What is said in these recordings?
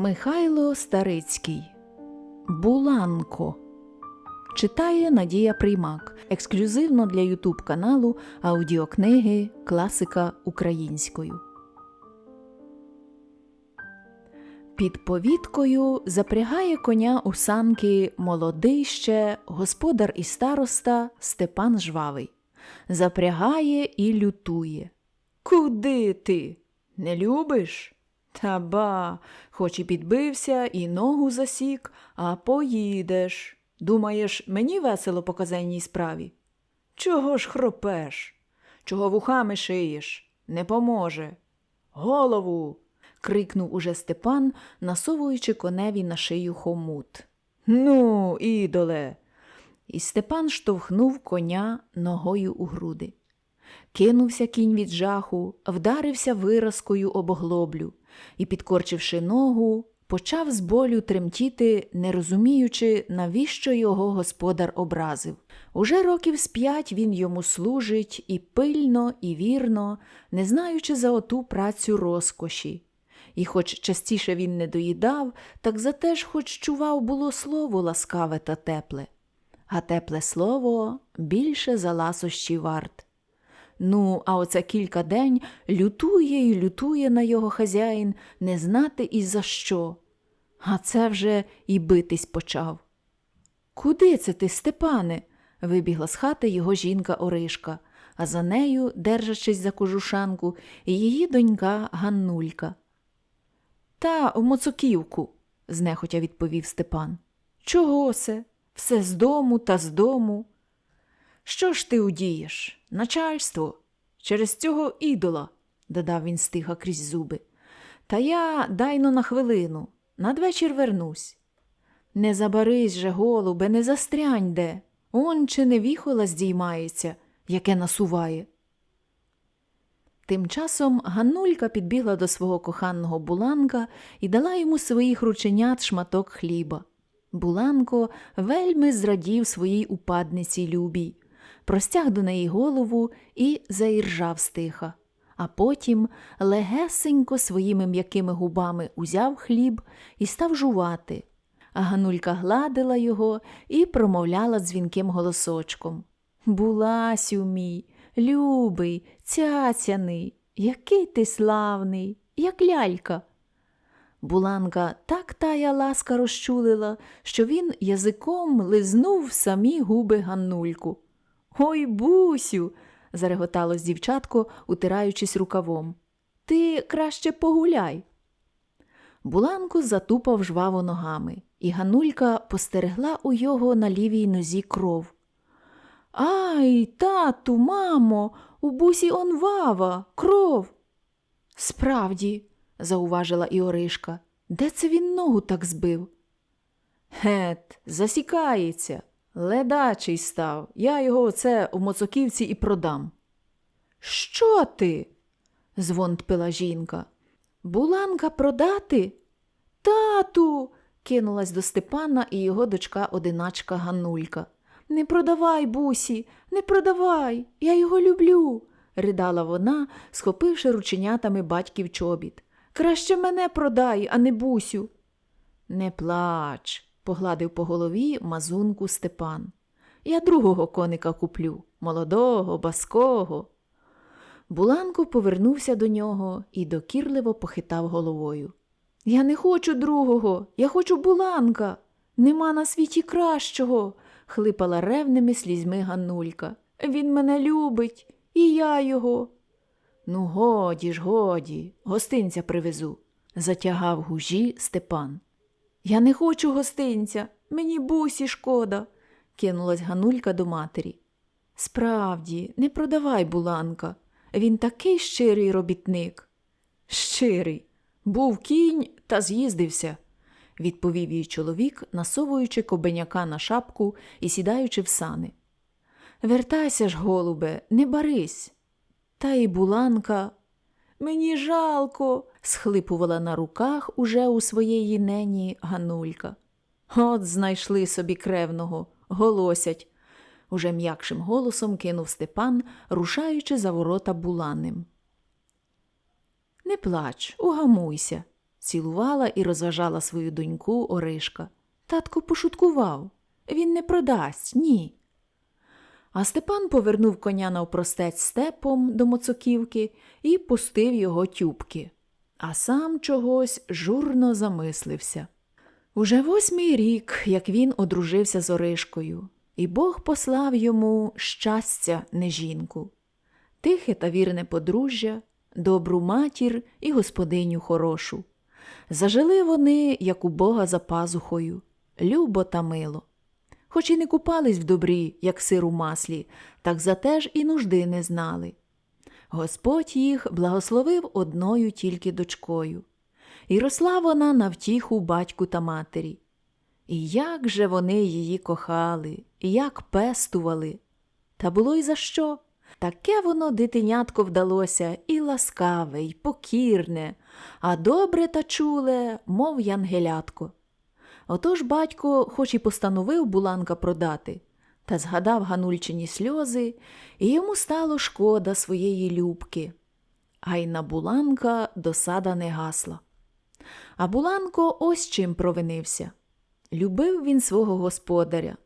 Михайло Старицький Буланко Читає Надія Приймак ексклюзивно для Ютуб каналу аудіокниги Класика українською. Під повідкою запрягає коня у санки молодий ще господар і староста Степан Жвавий. Запрягає і лютує. Куди ти? Не любиш? Та ба, хоч і підбився, і ногу засік, а поїдеш. Думаєш, мені весело по казенній справі? Чого ж хропеш? Чого вухами шиєш? Не поможе. Голову. крикнув уже Степан, насовуючи коневі на шию хомут. Ну, ідоле. І Степан штовхнув коня ногою у груди. Кинувся кінь від жаху, вдарився виразкою об оглоблю і, підкорчивши ногу, почав з болю тремтіти, не розуміючи, навіщо його господар образив. Уже років з п'ять він йому служить і пильно, і вірно, не знаючи за оту працю розкоші. І хоч частіше він не доїдав, так зате ж хоч чував було слово ласкаве та тепле. А тепле слово більше за ласощі варт. Ну, а оце кілька день лютує і лютує на його хазяїн, не знати і за що. А це вже і битись почав. Куди це ти, Степане? вибігла з хати його жінка Оришка, а за нею, держачись за кожушанку, її донька Ганнулька. Та в Моцоківку, знехотя відповів Степан. Чого се? Все з дому та з дому. Що ж ти удієш? Начальство, через цього ідола, додав він стиха крізь зуби. Та я дайно на хвилину, надвечір вернусь. Не забарись же, голубе, не застрянь де. Он чи не віхола здіймається, яке насуває. Тим часом Ганнулька підбігла до свого коханого Буланка і дала йому своїх рученят шматок хліба. Буланко вельми зрадів своїй упадниці любій, простяг до неї голову і заіржав стиха, а потім легесенько своїми м'якими губами узяв хліб і став жувати. А Ганулька гладила його і промовляла дзвінким голосочком. Буласю мій, любий, цяцяний, який ти славний, як лялька. Буланка так тая ласка розчулила, що він язиком лизнув самі губи Ганнульку. Ой, бусю, зареготалось дівчатко, утираючись рукавом. Ти краще погуляй. Буланку затупав жваво ногами, і Ганулька постерегла у його на лівій нозі кров. Ай, тату, мамо, у бусі он вава, кров. Справді, зауважила Іоришка, де це він ногу так збив? Гет, засікається. Ледачий став. Я його оце у моцоківці і продам. Що ти? звонтпила жінка. Буланка продати? Тату. кинулась до Степана і його дочка одиначка Ганнулька. Не продавай, бусі, не продавай, я його люблю, ридала вона, схопивши рученятами батьків чобіт. Краще мене продай, а не бусю. Не плач, погладив по голові мазунку Степан. Я другого коника куплю, молодого, баского. Буланко повернувся до нього і докірливо похитав головою. Я не хочу другого, я хочу буланка. Нема на світі кращого, хлипала ревними слізьми Ганнулька. Він мене любить, і я його. Ну, годі ж, годі, гостинця привезу, затягав гужі Степан. Я не хочу гостинця, мені бусі шкода, кинулась Ганулька до матері. Справді, не продавай буланка. Він такий щирий робітник. Щирий. Був кінь та з'їздився, відповів їй чоловік, насовуючи кобеняка на шапку і сідаючи в сани. Вертайся ж, голубе, не барись. Та й буланка. Мені жалко, схлипувала на руках уже у своєї нені Ганулька. От знайшли собі кревного, голосять, уже м'якшим голосом кинув Степан, рушаючи за ворота буланим. Не плач, угамуйся, цілувала і розважала свою доньку Оришка. Татко пошуткував. Він не продасть, ні. А Степан повернув коня навпростець степом до моцоківки і пустив його тюбки, а сам чогось журно замислився. Уже восьмий рік, як він одружився з Оришкою, і Бог послав йому щастя, не жінку, тихе та вірне подружжя, добру матір і господиню хорошу. Зажили вони, як у Бога за пазухою, любо та мило. Хоч і не купались в добрі, як сир у маслі, так зате ж і нужди не знали. Господь їх благословив одною тільки дочкою, і росла вона на втіху батьку та матері. І як же вони її кохали, і як пестували. Та було й за що? Таке воно дитинятко вдалося і ласкаве, і покірне, а добре та чуле, мов янгелятко. Отож батько, хоч і постановив буланка продати, та згадав ганульчині сльози, і йому стало шкода своєї любки. А й на буланка досада не гасла. А буланко ось чим провинився. Любив він свого господаря,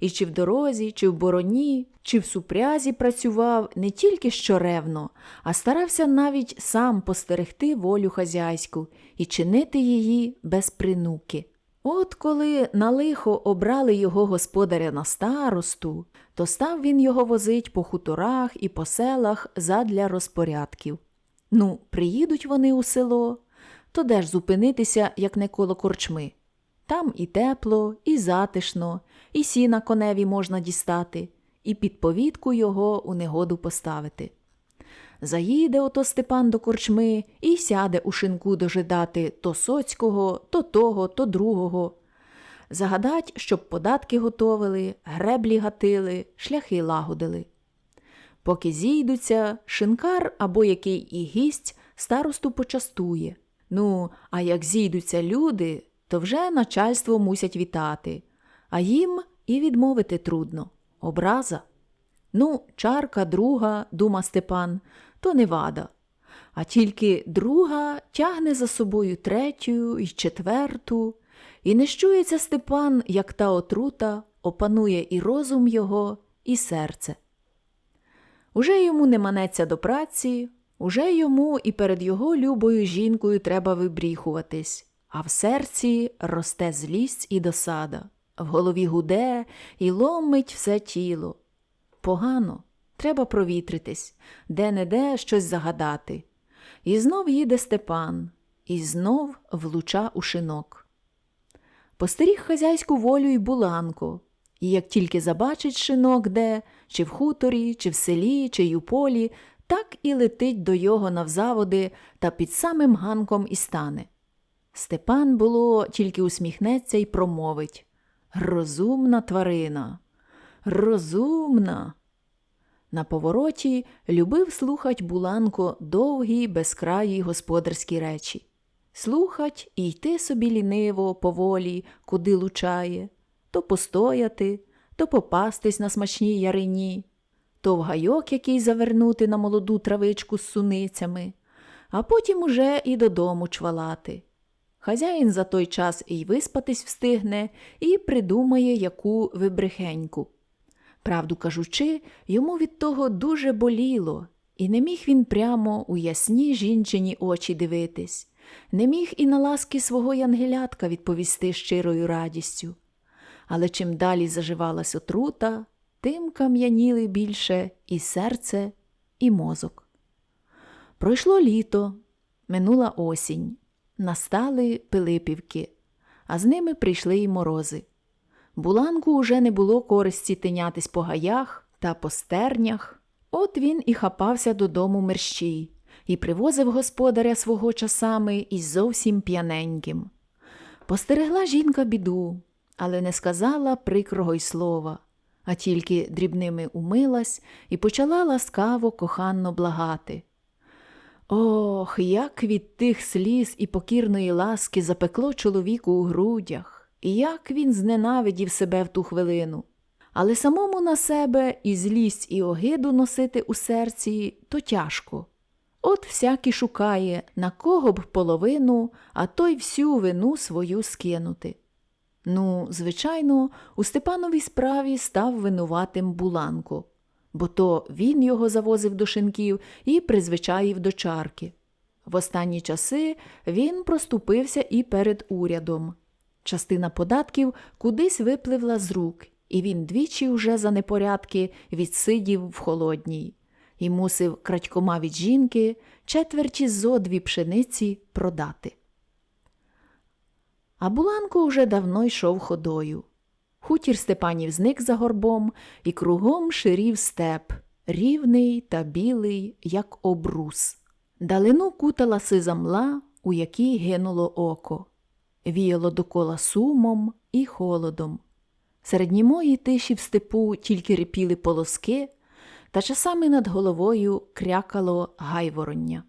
і чи в дорозі, чи в бороні, чи в супрязі працював не тільки щоревно, а старався навіть сам постерегти волю хазяйську і чинити її без принуки. От коли на лихо обрали його господаря на старосту, то став він його возить по хуторах і по селах задля розпорядків. Ну, приїдуть вони у село, то де ж зупинитися, як не коло корчми. Там і тепло, і затишно, і сіна коневі можна дістати, і під повідку його у негоду поставити. Заїде ото Степан до корчми і сяде у шинку дожидати то соцького, то того, то другого. Загадать, щоб податки готовили, греблі гатили, шляхи лагодили. Поки зійдуться, шинкар або який і гість старосту почастує. Ну, а як зійдуться люди, то вже начальство мусять вітати, а їм і відмовити трудно. Образа. Ну, чарка друга, дума Степан, то не вада. А тільки друга тягне за собою третю і четверту, і не щується Степан, як та отрута, опанує і розум його, і серце. Уже йому не манеться до праці, уже йому і перед його любою жінкою треба вибріхуватись, а в серці росте злість і досада, в голові гуде і ломить все тіло. Погано, треба провітритись, де-не-де щось загадати. І знов їде Степан, і знов влуча у шинок. Постеріг хазяйську волю й буланко, і як тільки забачить шинок де, чи в хуторі, чи в селі, чи й у полі, так і летить до його навзаводи та під самим ганком і стане. Степан, було, тільки усміхнеться й промовить Розумна тварина, розумна. На повороті любив слухать Буланко довгі, безкраї господарські речі. Слухать і йти собі ліниво, поволі, куди лучає, то постояти, то попастись на смачній ярині, то в гайок який завернути на молоду травичку з суницями, а потім уже і додому чвалати. Хазяїн за той час і виспатись встигне, і придумає яку вибрехеньку. Правду кажучи, йому від того дуже боліло, і не міг він прямо у ясні жінчині очі дивитись, не міг і на ласки свого янгелятка відповісти щирою радістю. Але чим далі заживалась отрута, тим кам'яніли більше і серце, і мозок. Пройшло літо, минула осінь, настали Пилипівки, а з ними прийшли й морози. Буланку уже не було користі тинятись по гаях та по стернях. От він і хапався додому мерщій і привозив господаря свого часами із зовсім п'яненьким. Постерегла жінка біду, але не сказала прикрого й слова, а тільки дрібними умилась і почала ласкаво коханно благати. Ох, як від тих сліз і покірної ласки запекло чоловіку у грудях, як він зненавидів себе в ту хвилину. Але самому на себе і злість, і огиду носити у серці то тяжко. От всякий шукає, на кого б половину, а то й всю вину свою скинути. Ну, звичайно, у Степановій справі став винуватим Буланко, бо то він його завозив до шинків і призвичаїв до чарки. В останні часи він проступився і перед урядом. Частина податків кудись випливла з рук, і він двічі уже за непорядки відсидів в холодній і мусив крадькома від жінки четверті зо дві пшениці продати. А Буланко вже давно йшов ходою. Хутір Степанів зник за горбом, і кругом ширів степ, рівний та білий, як обрус. Далину кутала сиза мла, у якій гинуло око, віяло докола сумом і холодом. Серед німої тиші в степу тільки рипіли полоски, та часами над головою крякало гайвороння.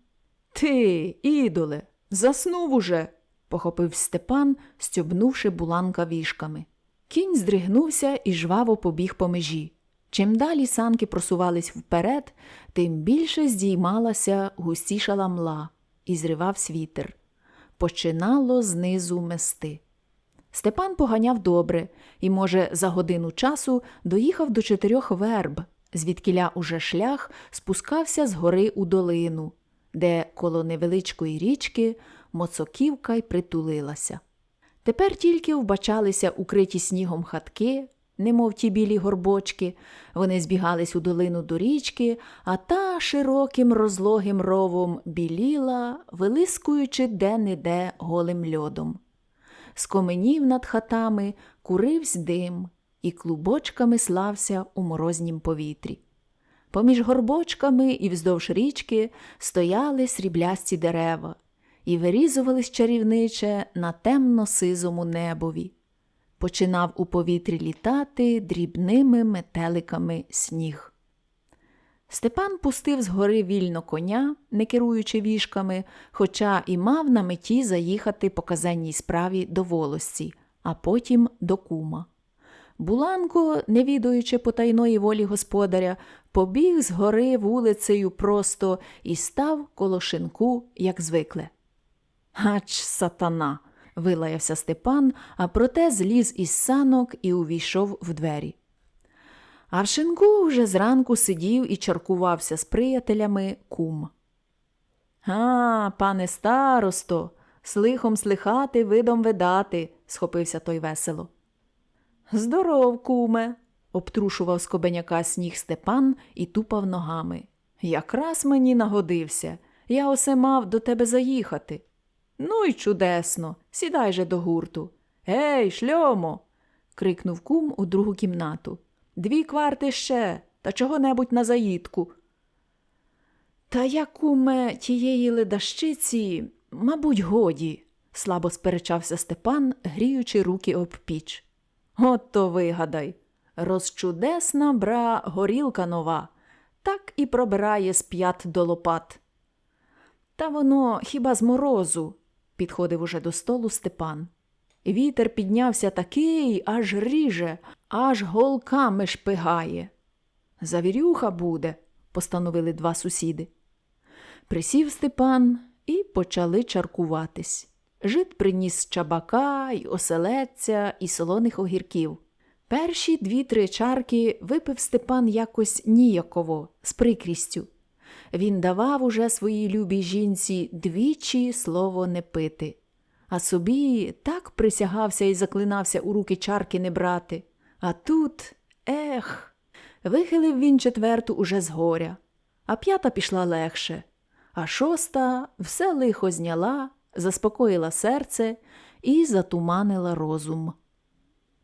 Ти, ідоле, заснув уже, похопив Степан, стьобнувши буланка вішками. Кінь здригнувся і жваво побіг по межі. Чим далі санки просувались вперед, тим більше здіймалася густішала мла і зривав вітер. Починало знизу мести. Степан поганяв добре і, може, за годину часу доїхав до чотирьох верб, звідкіля уже шлях спускався з гори у долину, де коло невеличкої річки моцоківка й притулилася. Тепер тільки вбачалися укриті снігом хатки, немов ті білі горбочки, вони збігались у долину до річки, а та широким розлогим ровом біліла, вилискуючи де-не-де голим льодом. З коменів над хатами куривсь дим і клубочками слався у морознім повітрі. Поміж горбочками і вздовж річки стояли сріблясті дерева і вирізувались чарівниче на темно-сизому небові. Починав у повітрі літати дрібними метеликами сніг. Степан пустив з гори вільно коня, не керуючи вішками, хоча і мав на меті заїхати по казенній справі до волості, а потім до кума. Буланко, не відаючи потайної волі господаря, побіг з гори вулицею просто і став коло шинку, як звикле. Ач, сатана. Вилаявся Степан, а проте зліз із санок і увійшов в двері. А в шинку вже зранку сидів і чаркувався з приятелями кум. А, пане старосто, слихом слихати, видом видати, схопився той весело. Здоров, куме, обтрушував з кобеняка сніг Степан і тупав ногами. Якраз мені нагодився. Я осе мав до тебе заїхати. Ну й чудесно, сідай же до гурту. Гей, шльомо. крикнув кум у другу кімнату. Дві кварти ще, та чого-небудь на заїдку. Та я, куме, тієї ледащиці, мабуть, годі, слабо сперечався Степан, гріючи руки об піч. От то вигадай. Розчудесна бра горілка нова, так і пробирає з п'ят до лопат. Та воно хіба з морозу, підходив уже до столу Степан. Вітер піднявся такий, аж ріже, аж голками шпигає. Завірюха буде, постановили два сусіди. Присів Степан і почали чаркуватись. Жит приніс чабака, й оселедця, і солоних огірків. Перші дві-три чарки випив Степан якось ніяково, з прикрістю. Він давав уже своїй любій жінці двічі слово не пити, а собі так присягався і заклинався у руки чарки не брати. А тут, ех, вихилив він четверту уже згоря, а п'ята пішла легше, а шоста все лихо зняла, заспокоїла серце і затуманила розум.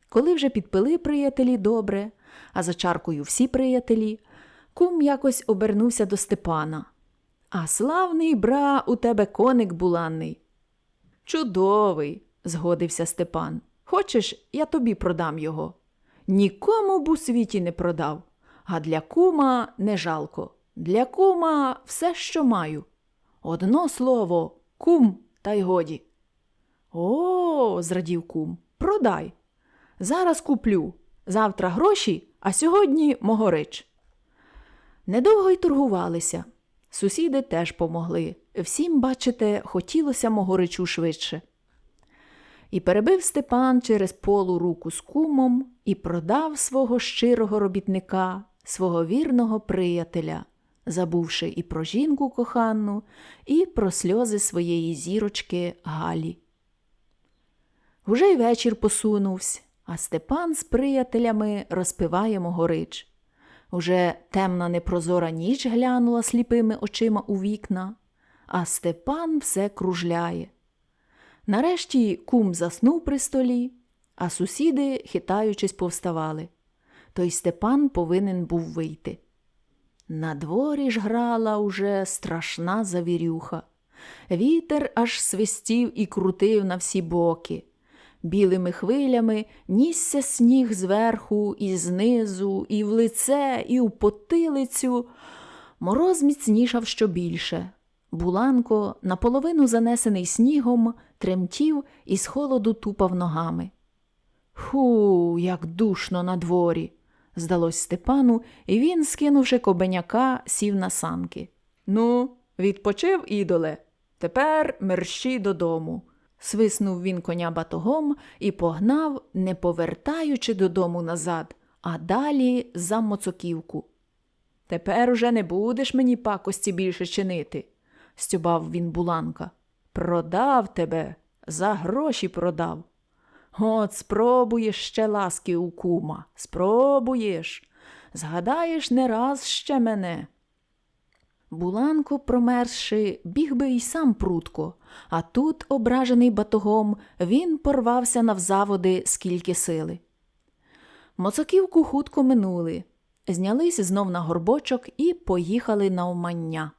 Коли вже підпили приятелі добре, а за чаркою всі приятелі, кум якось обернувся до Степана. А славний бра, у тебе коник буланний. Чудовий, згодився Степан. Хочеш, я тобі продам його. Нікому б у світі не продав, а для кума не жалко. Для кума все, що маю. Одно слово, кум, та й годі. О, зрадів кум, продай. Зараз куплю. Завтра гроші, а сьогодні могорич. Недовго й торгувалися. Сусіди теж помогли. Всім, бачите, хотілося могоричу швидше. І перебив Степан через полу руку з кумом і продав свого щирого робітника, свого вірного приятеля, забувши і про жінку кохану, і про сльози своєї зірочки Галі. Уже й вечір посунувся, а Степан з приятелями розпиває могорич. Уже темна непрозора ніч глянула сліпими очима у вікна, а Степан все кружляє. Нарешті кум заснув при столі, а сусіди, хитаючись, повставали. Той Степан повинен був вийти. На дворі ж грала уже страшна завірюха. Вітер аж свистів і крутив на всі боки. Білими хвилями нісся сніг зверху, і знизу, і в лице, і в потилицю. Мороз міцнішав щобільше. Буланко, наполовину занесений снігом, тремтів і з холоду тупав ногами. Ху, як душно на дворі, здалось Степану, і він, скинувши кобеняка, сів на санки. Ну, відпочив, ідоле, тепер мерщі додому. Свиснув він коня батогом і погнав, не повертаючи додому назад, а далі за моцоківку. Тепер уже не будеш мені пакості більше чинити, стюбав він буланка. Продав тебе, за гроші продав. От спробуєш ще ласки у кума, спробуєш. Згадаєш не раз ще мене. Буланко, промерзши, біг би й сам прутко, а тут, ображений батогом, він порвався навзаводи скільки сили. Моцоківку хутко минули, знялись знов на горбочок і поїхали на омання.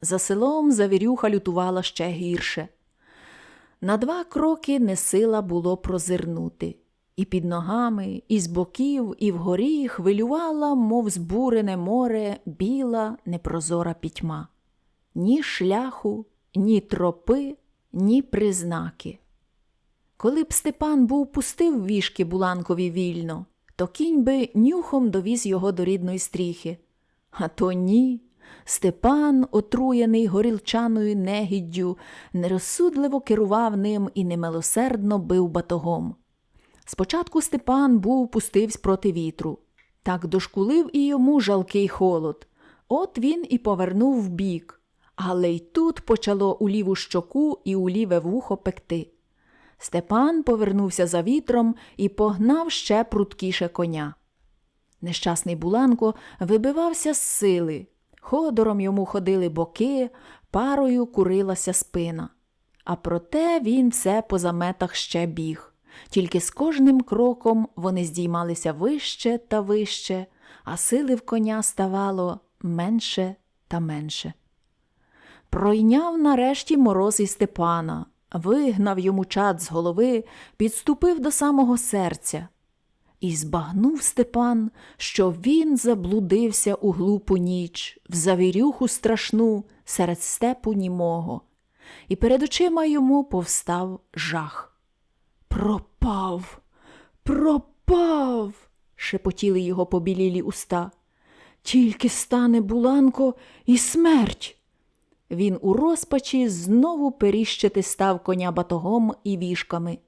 За селом завірюха лютувала ще гірше. На два кроки не сила було прозирнути. І під ногами, і з боків, і вгорі хвилювала, мов збурене море, біла непрозора пітьма. Ні шляху, ні тропи, ні признаки. Коли б Степан був пустив вішки Буланкові вільно, то кінь би нюхом довіз його до рідної стріхи. А то ні. Степан, отруєний горілчаною негіддю, нерозсудливо керував ним і немилосердно бив батогом. Спочатку Степан був пустивсь проти вітру. Так дошкулив і йому жалкий холод. От він і повернув вбік, але й тут почало у ліву щоку і у ліве вухо пекти. Степан повернувся за вітром і погнав ще пруткіше коня. Нещасний Буланко вибивався з сили. Ходором йому ходили боки, парою курилася спина. А проте він все по заметах ще біг. Тільки з кожним кроком вони здіймалися вище та вище, а сили в коня ставало менше та менше. Пройняв нарешті мороз і Степана, вигнав йому чад з голови, підступив до самого серця. І збагнув Степан, що він заблудився у глупу ніч, в завірюху страшну серед степу німого, і перед очима йому повстав жах. Пропав, пропав, шепотіли його побілілі уста. Тільки стане Буланко і смерть. Він у розпачі знову періщити став коня батогом і вішками.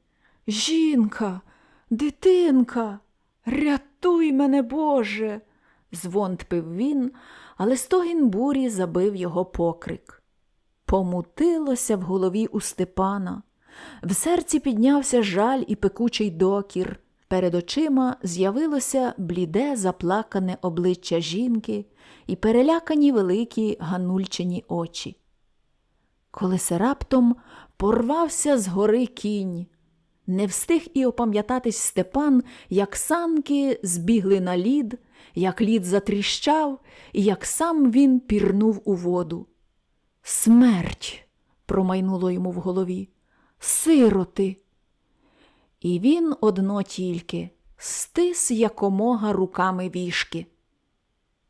Жінка, дитинка, рятуй мене, Боже. звонтпив він, але стогін бурі забив його покрик. Помутилося в голові у Степана. В серці піднявся жаль і пекучий докір. Перед очима з'явилося бліде заплакане обличчя жінки і перелякані великі ганульчині очі. Коли се раптом порвався з гори кінь, не встиг і опам'ятатись Степан, як санки збігли на лід, як лід затріщав, і як сам він пірнув у воду. Смерть! промайнуло йому в голові. Сироти. І він одно тільки стис якомога руками вішки.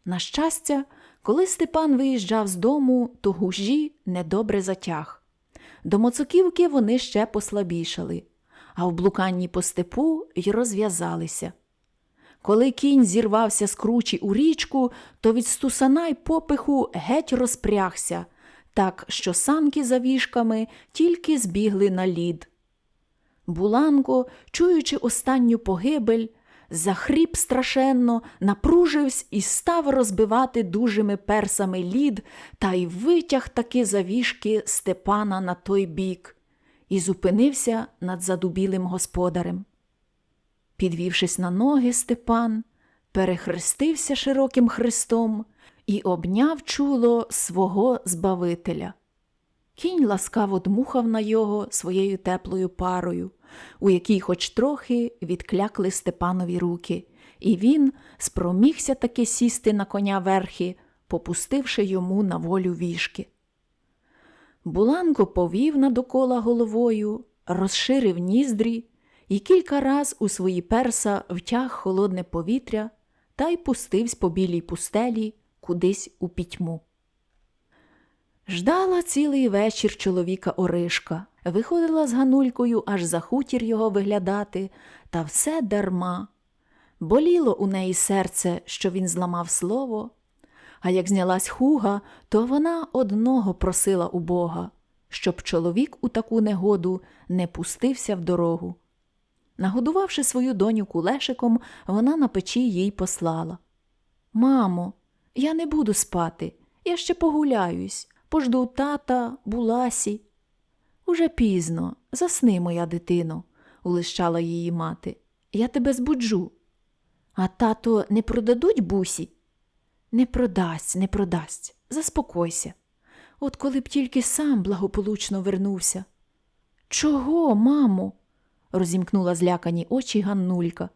На щастя, коли Степан виїжджав з дому, то гужі недобре затяг. До моцоківки вони ще послабішали, а в блуканні по степу й розв'язалися. Коли кінь зірвався з кручі у річку, то від стусана й попиху геть розпрягся, так що санки за віжками тільки збігли на лід. Буланко, чуючи останню погибель, захріп страшенно, напружився і став розбивати дужими персами лід та й витяг таки завішки Степана на той бік і зупинився над задубілим господарем. Підвівшись на ноги, Степан перехрестився широким хрестом і обняв чуло свого Збавителя. Кінь ласкаво дмухав на його своєю теплою парою, у якій хоч трохи відклякли Степанові руки, і він спромігся таки сісти на коня верхи, попустивши йому на волю вішки. Буланко повів надокола головою, розширив ніздрі і кілька раз у свої перса втяг холодне повітря та й пустився по білій пустелі кудись у пітьму. Ждала цілий вечір чоловіка Оришка, виходила з Ганулькою аж за хутір його виглядати, та все дарма. Боліло у неї серце, що він зламав слово, а як знялась хуга, то вона одного просила у Бога, щоб чоловік у таку негоду не пустився в дорогу. Нагодувавши свою доню кулешиком, вона на печі їй послала. Мамо, я не буду спати, я ще погуляюсь, пожду тата, буласі. Уже пізно, засни, моя дитино, улищала її мати. Я тебе збуджу. А тато не продадуть бусі? Не продасть, не продасть. Заспокойся. От коли б тільки сам благополучно вернувся. Чого, мамо? розімкнула злякані очі Ганнулька.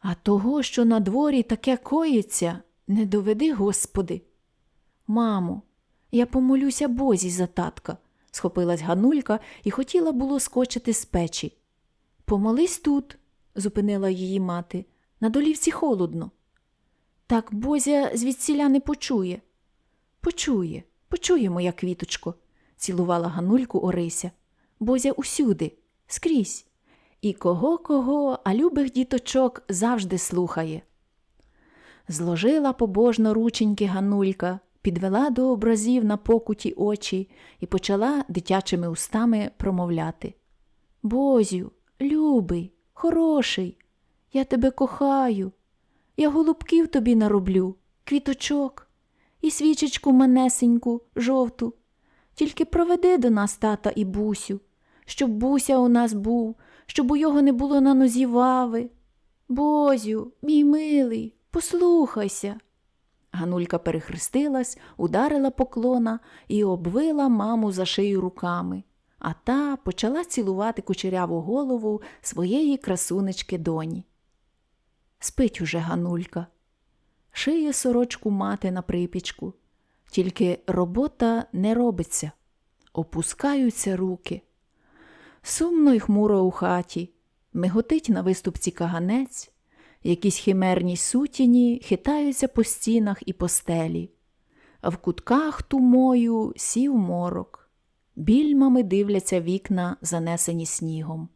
А того, що на дворі таке коїться, не доведи, Господи. Мамо, я помолюся Бозі за татка, схопилась Ганулька і хотіла було скочити з печі. Помолись тут, зупинила її мати, на долівці холодно. Так Бозя звідсіля не почує. Почує, почує, моя квіточко, цілувала Ганульку Орися. Бозя усюди, скрізь. І кого кого, а любих діточок завжди слухає. Зложила побожно рученьки Ганулька, підвела до образів на покуті очі і почала дитячими устами промовляти. Бозю, любий, хороший, я тебе кохаю. Я голубків тобі нароблю, квіточок і свічечку манесеньку, жовту. Тільки проведи до нас тата і бусю, щоб буся у нас був, щоб у його не було на нозі вави. Бозю, мій милий, послухайся. Ганулька перехрестилась, ударила поклона і обвила маму за шию руками, а та почала цілувати кучеряву голову своєї красунечки доні. Спить уже Ганулька, шиє сорочку мати на припічку, тільки робота не робиться, опускаються руки. Сумно й хмуро у хаті, миготить на виступці каганець, якісь химерні сутіні хитаються по стінах і по стелі, а в кутках тумою сів морок, більмами дивляться вікна, занесені снігом.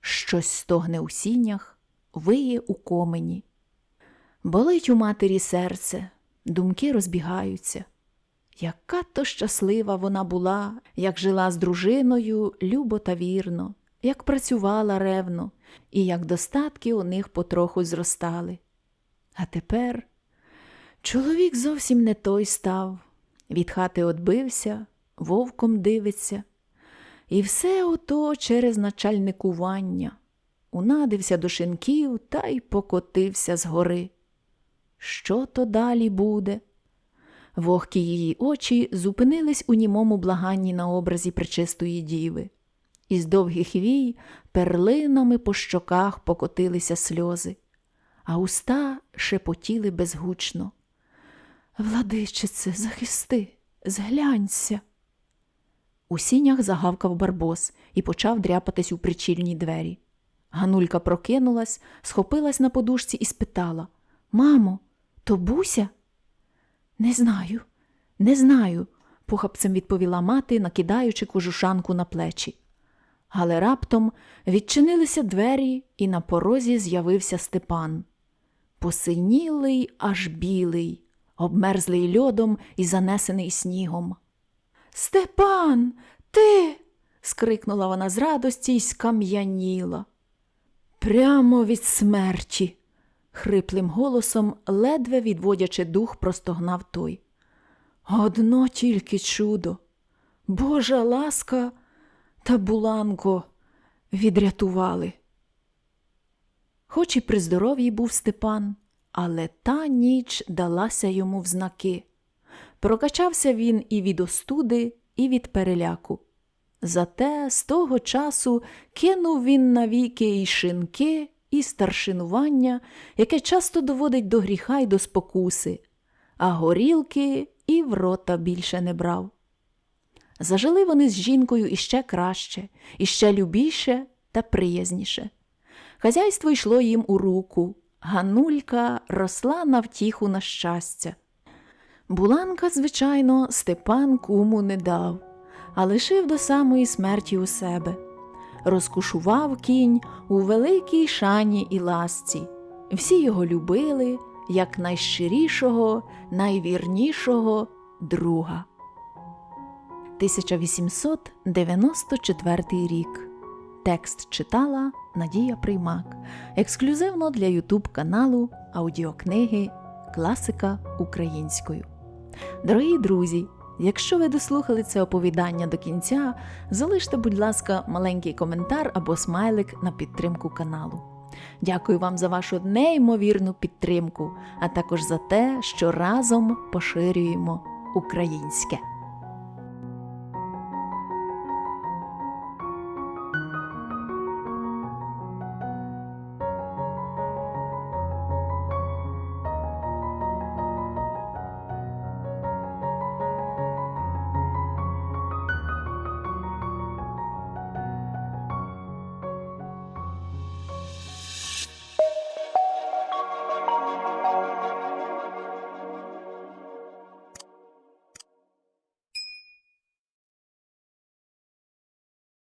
Щось стогне у сінях, виє у комені. Болить у матері серце, думки розбігаються. Яка то щаслива вона була, як жила з дружиною любо та вірно, як працювала ревно, і як достатки у них потроху зростали. А тепер чоловік зовсім не той став, від хати отбився, вовком дивиться, і все ото через начальникування. Унадився до шинків та й покотився з гори. Що то далі буде? Вогкі її очі зупинились у німому благанні на образі пречистої діви. Із довгих вій перлинами по щоках покотилися сльози, а уста шепотіли безгучно. Владичице, захисти, зглянься. У сінях загавкав барбос і почав дряпатись у причільні двері. Ганулька прокинулась, схопилась на подушці і спитала Мамо, то буся? Не знаю, не знаю, похапцем відповіла мати, накидаючи кожушанку на плечі. Але раптом відчинилися двері, і на порозі з'явився Степан. посинілий аж білий, обмерзлий льодом і занесений снігом. Степан, ти. скрикнула вона з радості й скам'яніла. Прямо від смерті, хриплим голосом, ледве відводячи дух, простогнав той. Одно тільки чудо, Божа ласка та буланко відрятували. Хоч і при здоров'ї був Степан, але та ніч далася йому в знаки. Прокачався він і від остуди, і від переляку. Зате з того часу кинув він навіки і шинки, і старшинування, яке часто доводить до гріха й до спокуси, а горілки і в рота більше не брав. Зажили вони з жінкою іще краще, іще любіше та приязніше. Хазяйство йшло їм у руку, Ганулька росла на втіху на щастя. Буланка, звичайно, Степан куму не дав, а лишив до самої смерті у себе. Розкушував кінь у великій шані і ласці. Всі його любили як найщирішого, найвірнішого друга. 1894 рік. Текст читала Надія Приймак. Ексклюзивно для Ютуб каналу аудіокниги Класика українською. Дорогі друзі, якщо ви дослухали це оповідання до кінця, залиште, будь ласка, маленький коментар або смайлик на підтримку каналу. Дякую вам за вашу неймовірну підтримку, а також за те, що разом поширюємо українське.